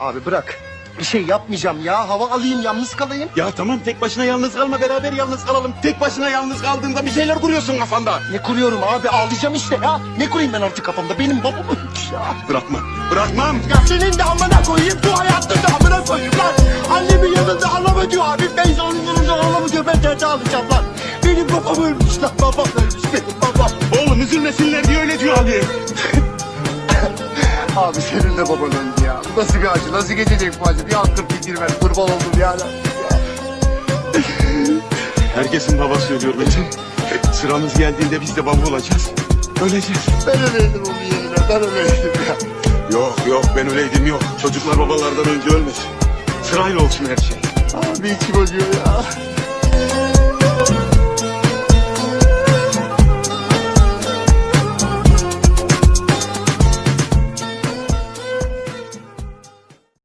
Abi bırak. Bir şey yapmayacağım ya. Hava alayım yalnız kalayım. Ya tamam tek başına yalnız kalma beraber yalnız kalalım. Tek başına yalnız kaldığında bir şeyler kuruyorsun kafanda. Ne kuruyorum abi ağlayacağım işte ya. Ne kurayım ben artık kafamda? Benim babam ölmüş ya. Bırakma. Bırakmam. Ya senin de amına koyayım bu hayatta da amına koyayım lan. Annemin yanında anlamı diyor abi. Beyza'nın yanında anlamı diyor. Ben derde alacağım lan. Benim babam ölmüş lan. Babam ölmüş benim babam. Oğlum üzülmesinler diye öyle diyor abi. Abi senin de baban öldü ya. Nasıl bir acı? Nasıl geçecek bu acı? Bir hakkın fikir ver. Kurban oldum ya. Herkesin babası ölüyor bacım. Sıramız geldiğinde biz de baba olacağız. Öleceğiz. Ben öyleydim onun yerine. Ben öyleydim ya. Yok yok ben öyleydim yok. Çocuklar babalardan önce ölmesin. Sırayla olsun her şey. Abi içim acıyor ya.